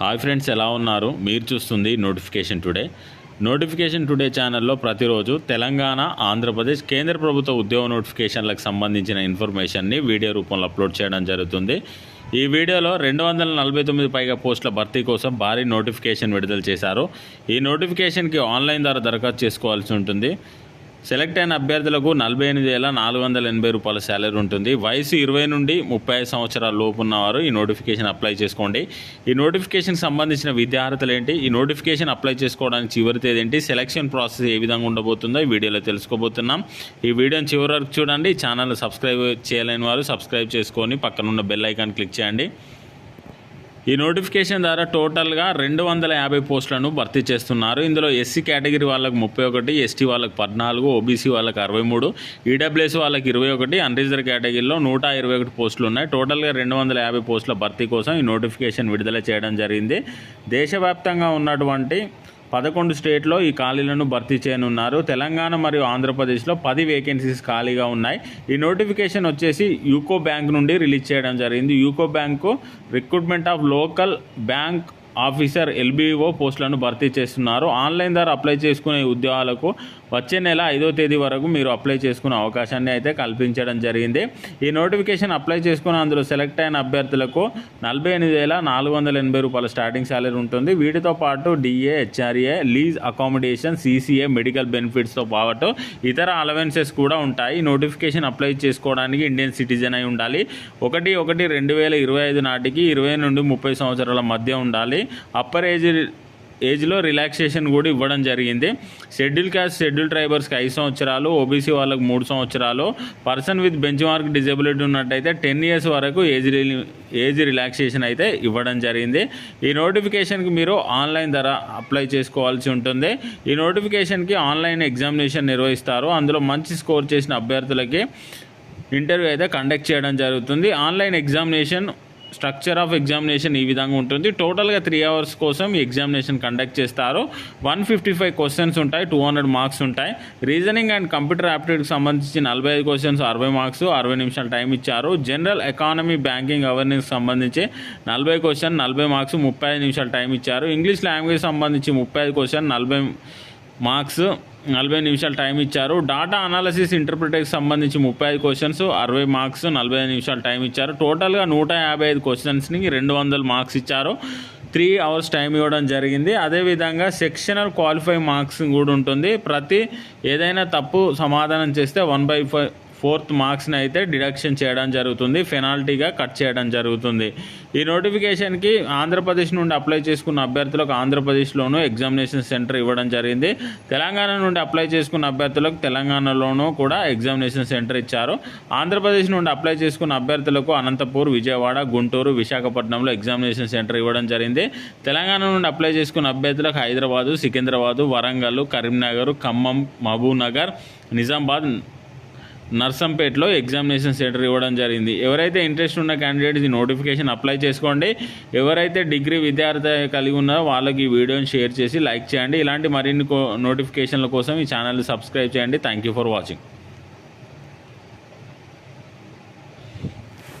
Hi friends ఎలా ఉన్నారు? మీరు చూస్తుంది నోటిఫికేషన్ టుడే. నోటిఫికేషన్ టుడే ఛానల్లో ప్రతిరోజు తెలంగాణ ఆంధ్రప్రదేశ్ కేంద్ర ప్రభుత్వ ఉద్యోగ నోటిఫికేషన్లకు సంబంధించిన ఇన్ఫర్మేషన్ని వీడియో రూపంలో అప్లోడ్ చేయడం జరుగుతుంది. ఈ వీడియోలో రెండు వందల నలభై తొమ్మిది పైగా పోస్టుల భర్తీ కోసం భారీ నోటిఫికేషన్ విడుదల చేశారు. ఈ నోటిఫికేషన్కి ఆన్లైన్ ద్వారా దరఖాస్తు చేసుకోవాల్సి ఉంటుంది. సెలెక్ట్ అయిన అభ్యర్థులకు నలభై ఎనిమిది వేల నాలుగు వందల ఎనభై రూపాయల శాలరీ ఉంటుంది. వయసు ఇరవై నుండి ముప్పై ఐదు సంవత్సరాల లోపు ఉన్నవారు ఈ నోటిఫికేషన్ అప్లై చేసుకోండి. ఈ నోటిఫికేషన్ సంబంధించిన విద్యార్హతలు ఏంటి? ఈ నోటిఫికేషన్ అప్లై చేసుకోవడానికి చివరి తేదీ ఏంటి? సెలక్షన్ ప్రాసెస్ ఏ విధంగా ఉండబోతుందో ఈ వీడియోలో తెలుసుకోబోతున్నాం. ఈ వీడియోని చివరి వరకు చూడండి. ఛానల్ సబ్స్క్రైబ్ చేయలేని వారు సబ్స్క్రైబ్ చేసుకొని పక్కనున్న బెల్ ఐకాన్ క్లిక్ చేయండి. ఈ నోటిఫికేషన్ ద్వారా టోటల్గా రెండు వందల యాభై పోస్టులను భర్తీ చేస్తున్నారు. ఇందులో ఎస్సీ కేటగిరీ వాళ్ళకి ముప్పై ఒకటి ఎస్టీ వాళ్ళకి పద్నాలుగు ఓబీసీ వాళ్ళకి అరవై మూడు ఈడబ్ల్యూఎస్ వాళ్ళకి ఇరవై ఒకటి అన్రిజర్వ్ కేటగిరీలో నూట ఇరవై ఒకటి పోస్టులు ఉన్నాయి. టోటల్గా రెండు వందల యాభై పోస్టుల భర్తీ కోసం ఈ నోటిఫికేషన్ విడుదల చేయడం జరిగింది. దేశవ్యాప్తంగా ఉన్నటువంటి పదకొండు స్టేట్లో ఈ ఖాళీలను భర్తీ చేయనున్నారు. తెలంగాణ మరియు ఆంధ్రప్రదేశ్లో పది వేకెన్సీస్ ఖాళీగా ఉన్నాయి. ఈ నోటిఫికేషన్ వచ్చేసి యూకో బ్యాంక్ నుండి రిలీజ్ చేయడం జరిగింది. UCO bank recruitment of local bank officer LBO పోస్టులను భర్తీ చేస్తున్నారు. ఆన్లైన్ ద్వారా అప్లై చేసుకునే ఉద్యోగాలకు వచ్చే నెల ఐదో తేదీ వరకు మీరు అప్లై చేసుకునే అవకాశాన్ని అయితే కల్పించడం జరిగింది. ఈ నోటిఫికేషన్ అప్లై చేసుకుని అందులో సెలెక్ట్ అయిన అభ్యర్థులకు నలభై ఎనిమిది వేల నాలుగు వందల ఎనభై రూపాయల స్టార్టింగ్ శాలరీ ఉంటుంది. వీటితో పాటు DA HRA lease accommodation CCA medical బెనిఫిట్స్తో పాటు ఇతర అలవెన్సెస్ కూడా ఉంటాయి. నోటిఫికేషన్ అప్లై చేసుకోవడానికి ఇండియన్ సిటిజన్ అయి ఉండాలి. ఒకటి ఒకటి రెండు వేల ఇరవై ఐదు నాటికి ఇరవై నుండి ముప్పై సంవత్సరాల మధ్య ఉండాలి. అప్పర్ ఏజ్ ఏజ్లో రిలాక్సేషన్ కూడా ఇవ్వడం జరిగింది. షెడ్యూల్ క్యాస్ట్ షెడ్యూల్ ట్రైబర్స్కి ఐదు సంవత్సరాలు ఓబీసీ వాళ్ళకి మూడు సంవత్సరాలు. Person with bench mark disability ఉన్నట్టయితే టెన్ ఇయర్స్ వరకు ఏజ్ రిలీ ఏజ్ రిలాక్సేషన్ అయితే ఇవ్వడం జరిగింది. ఈ నోటిఫికేషన్కి మీరు ఆన్లైన్ ధర అప్లై చేసుకోవాల్సి ఉంటుంది. ఈ నోటిఫికేషన్కి ఆన్లైన్ ఎగ్జామినేషన్ నిర్వహిస్తారు. అందులో మంచి స్కోర్ చేసిన అభ్యర్థులకి ఇంటర్వ్యూ అయితే కండక్ట్ చేయడం జరుగుతుంది. Online examination structure of examination ఈ విధంగా ఉంటుంది. టోటల్గా త్రీ అవర్స్ కోసం ఈ ఎగ్జామినేషన్ కండక్ట్ చేస్తారు. వన్ ఫిఫ్టీ ఫైవ్ క్వశ్చన్స్ ఉంటాయి టూ హండ్రెడ్ మార్క్స్ ఉంటాయి. రీజనింగ్ అండ్ కంప్యూటర్ యాప్టిట్యూడ్కి సంబంధించి నలభై ఐదు క్వశ్చన్స్ అరవై మార్క్స్ అరవై నిమిషాలు టైం ఇచ్చారు. జనరల్ ఎకానమీ బ్యాంకింగ్ అవర్నెస్ సంబంధించి నలభై క్వశ్చన్ నలభై మార్క్స్ ముప్పై ఐదు నిమిషాలు టైం ఇచ్చారు. ఇంగ్లీష్ లాంగ్వేజ్ సంబంధించి ముప్పై ఐదు క్వశ్చన్ నలభై మార్క్స్ నలభై నిమిషాలు టైం ఇచ్చారు. డాటా అనాలసిస్ ఇంటర్ప్రిటేకి సంబంధించి ముప్పై ఐదు క్వశ్చన్స్ అరవై మార్క్స్ నలభై ఐదు నిమిషాలు టైం ఇచ్చారు. టోటల్గా నూట యాభై ఐదు క్వశ్చన్స్ని రెండు వందల మార్క్స్ ఇచ్చారు. త్రీ అవర్స్ టైం ఇవ్వడం జరిగింది. అదేవిధంగా సెక్షనల్ క్వాలిఫై మార్క్స్ కూడా ఉంటుంది. ప్రతి ఏదైనా తప్పు సమాధానం చేస్తే వన్ బై ఫైవ్ ఫోర్త్ మార్క్స్ని అయితే డిడక్షన్ చేయడం జరుగుతుంది పెనాల్టీగా కట్ చేయడం జరుగుతుంది. ఈ నోటిఫికేషన్కి ఆంధ్రప్రదేశ్ నుండి అప్లై చేసుకున్న అభ్యర్థులకు ఆంధ్రప్రదేశ్లోనూ ఎగ్జామినేషన్ సెంటర్ ఇవ్వడం జరిగింది. తెలంగాణ నుండి అప్లై చేసుకున్న అభ్యర్థులకు తెలంగాణలోనూ కూడా ఎగ్జామినేషన్ సెంటర్ ఇచ్చారు. ఆంధ్రప్రదేశ్ నుండి అప్లై చేసుకున్న అభ్యర్థులకు అనంతపూర్ విజయవాడ గుంటూరు విశాఖపట్నంలో ఎగ్జామినేషన్ సెంటర్ ఇవ్వడం జరిగింది. తెలంగాణ నుండి అప్లై చేసుకున్న అభ్యర్థులకు హైదరాబాదు సికింద్రాబాదు వరంగల్ కరీంనగర్ ఖమ్మం మహబూబ్నగర్ నిజామాబాద్ నర్సంపేటలో ఎగ్జామినేషన్ సెంటర్ ఇవ్వడం జరిగింది. ఎవరైతే ఇంట్రెస్ట్ ఉన్న క్యాండిడేట్ ఈ నోటిఫికేషన్ అప్లై చేసుకోండి. ఎవరైతే డిగ్రీ విద్యార్థి కలిగి ఉన్నారో వాళ్ళకి ఈ వీడియోని షేర్ చేసి లైక్ చేయండి. ఇలాంటి మరిన్ని నోటిఫికేషన్ల కోసం ఈ ఛానల్ని సబ్స్క్రైబ్ చేయండి. Thank you for watching